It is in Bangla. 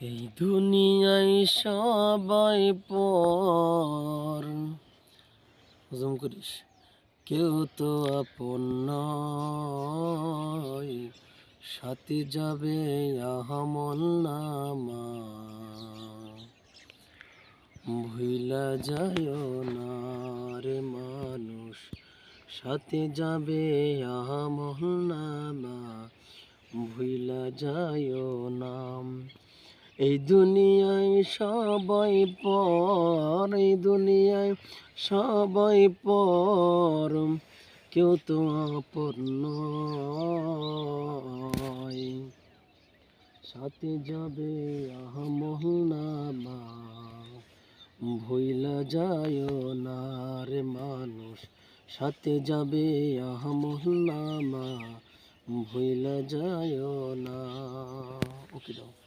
এই দুনিয়ায় সবাই পর। হজম করিস। কেউ তো আপন সাথে যাবে আহমল নামা। ভুইলা যায় না রে মানুষ। সাথে যাবে আহমল নামা। ভুইলা যায় নাম। এই দুনিয়ায় সবাই পর, এই দুনিয়ায় সবাই পর, কেউ তো আপন সাথে যাবে আহমহনামা ভইলা যায় না রে মানুষ। সাথে যাবে আহ আহমহনামা ভইলা যায় না। ওকে দাও।